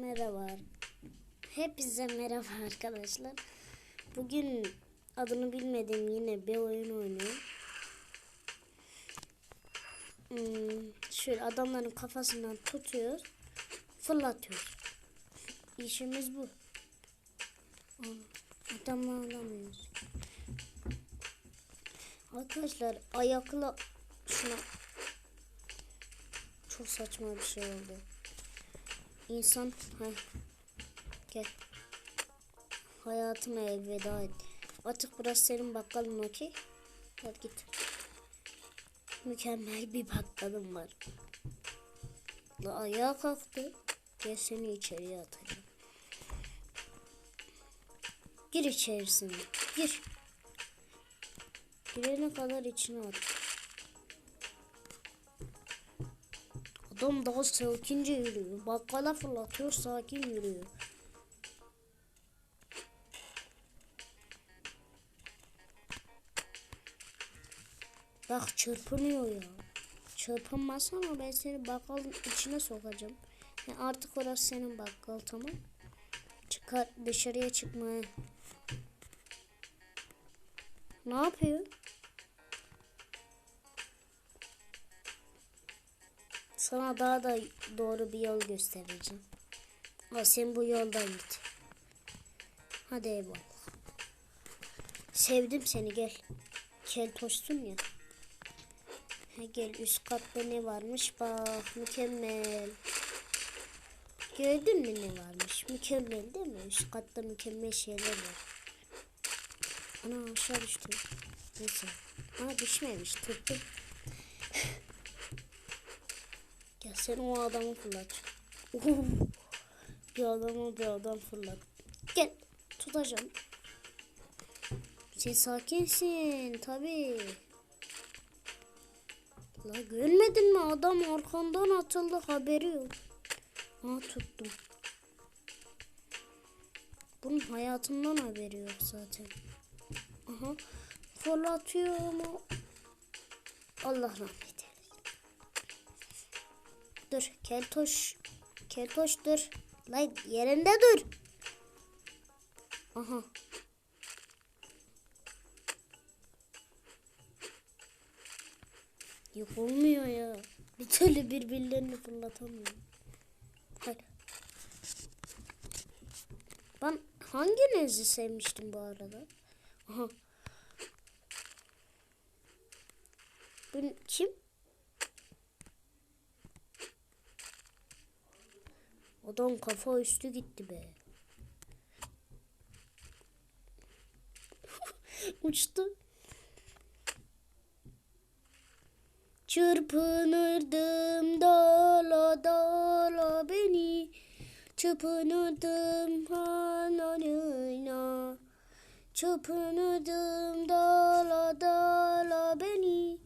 Merhaba. Hepinize merhaba arkadaşlar. Bugün adını bilmediğim yine bir oyun oynuyorum. Hmm, şöyle adamların kafasından tutuyor, fırlatıyor. İşimiz bu. Adamı alamıyoruz. Arkadaşlar ayakla şuna çok saçma bir şey oldu. İnsan ha, gel. Hayatıma elveda et. Artık burası senin bakkalın okey. Hadi git. Mükemmel bir bakkalım var. La ayağa kalktı. Gel seni içeriye atacağım. Gir içerisine. Gir. Girene kadar içine at. Adam daha sakince yürüyor. Bakkala fırlatıyor sakin yürüyor. Bak çırpınıyor ya. Çırpınmasana ben seni bakkalın içine sokacağım. Ya artık orası senin bakkal tamam. Çıkar dışarıya çıkmaya. Ne yapıyor? Sana daha da doğru bir yol göstereceğim. Ama sen bu yoldan git. Hadi eyvallah. Sevdim seni gel. Keltoşsun ya. Ha, gel üst katta ne varmış bak mükemmel. Gördün mü ne varmış? Mükemmel değil mi? Üst katta mükemmel şeyler var. Ana aşağı düştüm. Neyse. Aa düşmemiş tuttum. Gel sen o adamı fırlat. Bir adama bir adam fırlat. Gel tutacağım. Sen sakinsin tabi. La görmedin mi adam arkandan atıldı haberi yok. Ha tuttum. Bunun hayatından haberi yok zaten. Aha fırlatıyor ama Allah rahmet. Dur keltoş. Keltoş dur. Lan yerinde dur. Aha. Yok olmuyor ya. Bir türlü birbirlerini fırlatamıyor. Hadi. Ben hanginizi sevmiştim bu arada? Aha. Bu kim? Adam kafa üstü gitti be. Uçtu. Çırpınırdım dala dala beni Çırpınırdım hananına Çırpınırdım dala dala beni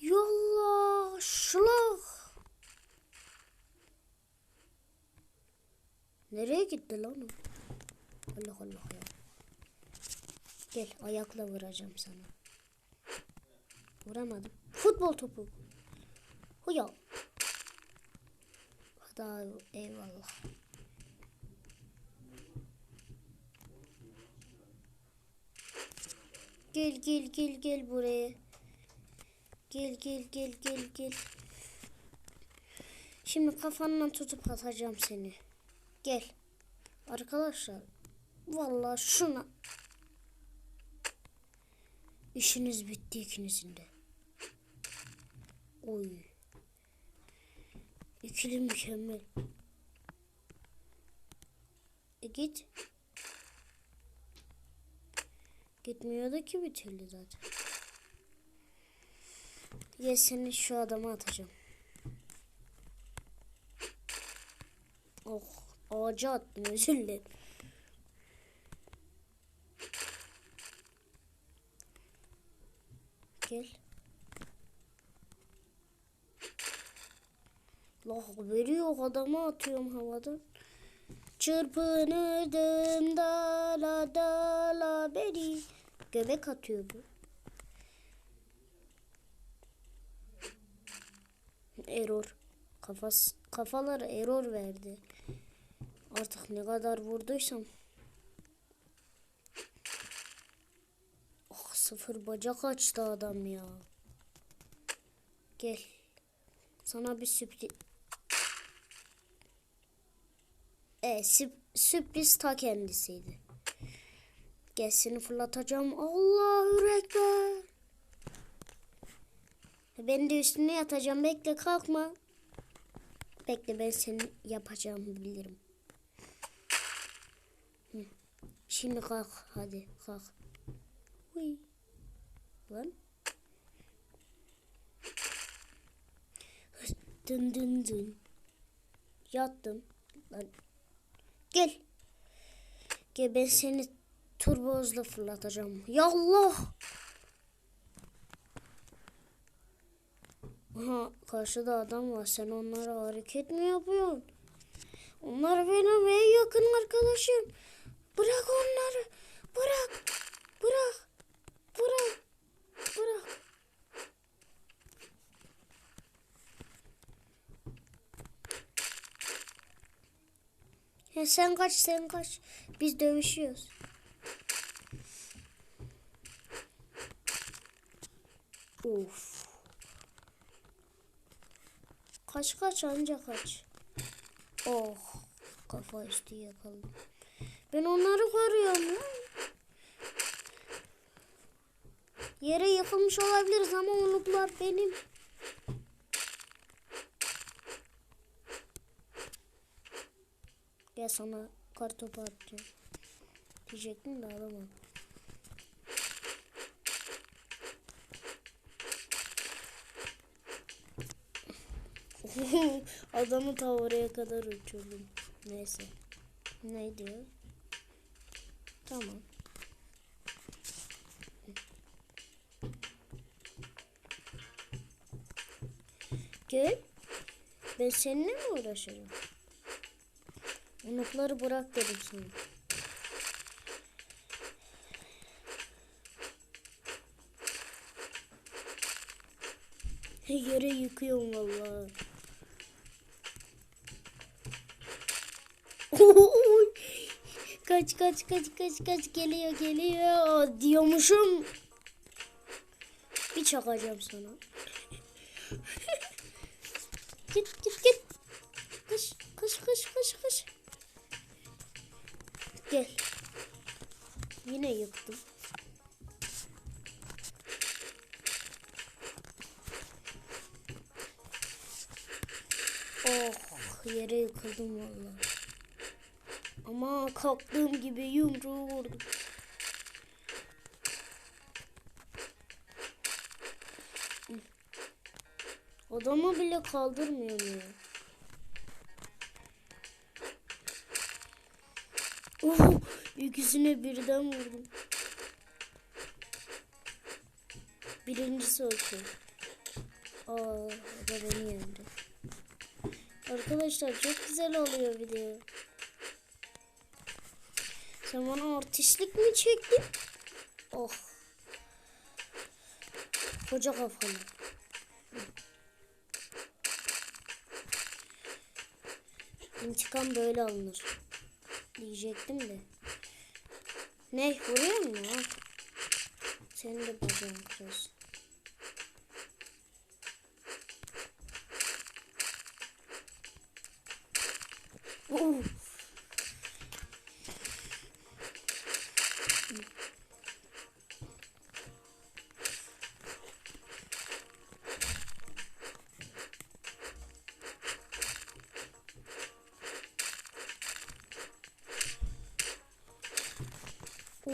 Yallah şlah Nereye gitti lan o? Allah Allah ya. Gel ayakla vuracağım sana. Vuramadım. Futbol topu. Huya. Hadi abi, eyvallah. Gel gel gel gel buraya. Gel gel gel gel gel. Şimdi kafandan tutup atacağım seni. Gel. Arkadaşlar. Vallahi şuna. İşiniz bitti ikinizin de. Oy. İkili mükemmel. E git. Gitmiyordu ki bir zaten. Ya seni şu adama atacağım. Oh ağaca attım özür. Gel. Allah veriyor adama atıyorum havadan. Çırpınırdım dala dala beni. Göbek atıyor bu. Error. Kafas, kafaları error verdi. Artık ne kadar vurduysam. Oh sıfır bacak açtı adam ya. Gel. Sana bir sürpriz. E, sürp- sürpriz ta kendisiydi. Gel seni fırlatacağım. Allahu Ekber. Ben de üstüne yatacağım. Bekle kalkma. Bekle ben seni yapacağımı bilirim. Şimdi kalk hadi kalk. Uy. Lan. Dın dın dın. Yattım. Lan. Gel. Gel ben seni turbo hızla fırlatacağım. Ya Allah. Aha karşıda adam var. Sen onlara hareket mi yapıyorsun? Onlar benim en yakın arkadaşım. Bırak onları. Bırak. Bırak. Bırak. Bırak. Ya sen kaç sen kaç. Biz dövüşüyoruz. Of. Kaç kaç anca kaç. Oh. Kafa üstü yakaladım. Ben onları koruyorum. Yere yıkılmış olabiliriz ama unutlar benim. Gel sana kartopu atacağım. Diyecektim de alamam. Adamı ta oraya kadar uçurdum. Neyse. Ne diyor? Tamam. Gel. Ben seninle mi uğraşacağım? Unutları bırak dedim sana. Yere yıkıyorum vallahi. Kaç kaç kaç kaç kaç geliyor geliyor diyormuşum. Bir çakacağım sana. git git git. Kış kış kış kış kış. Gel. Yine yıktım. Oh yere yıkıldım vallahi. Ama kalktığım gibi yumruğu vurdum. Adamı bile kaldırmıyorum ya. Oh, ikisine birden vurdum. Birincisi okey. Aa, o da beni yendi. Arkadaşlar çok güzel oluyor video. Sen bana artistlik mi çektin? Oh. Koca kafalı. İntikam böyle alınır. Diyecektim de. Ne vuruyor mu? Senin de bacağın kırıyorsun. Oh.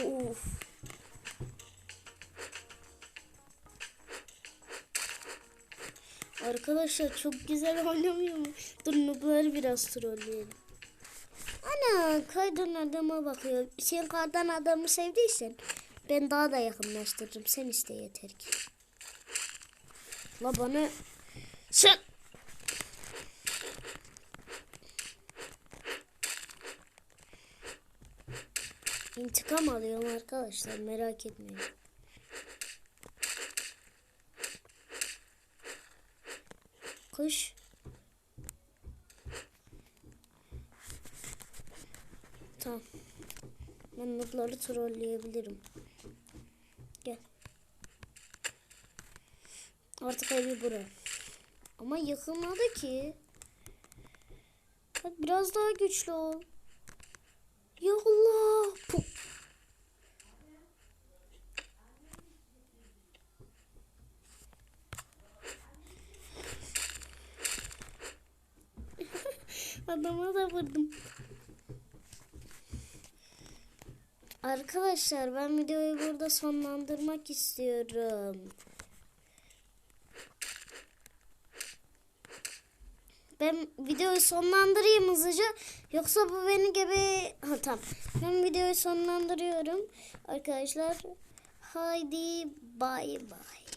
Of. Arkadaşlar çok güzel oynamıyor mu? Dur nubları biraz trolleyelim. Ana kardan adama bakıyor. Sen kardan adamı sevdiysen ben daha da yakınlaştırırım. Sen iste yeter ki. La bana sen İntikam alıyorum arkadaşlar merak etmeyin. Koş. Tamam. Ben notları trolleyebilirim. Gel. Artık evi bura. Ama yakılmadı ki. Bak biraz daha güçlü ol. Ya Allah. Puh. Adama da vurdum. Arkadaşlar ben videoyu burada sonlandırmak istiyorum. Ben videoyu sonlandırayım hızlıca. Yoksa bu beni gibi... Ha tamam. Ben videoyu sonlandırıyorum. Arkadaşlar haydi bay bay.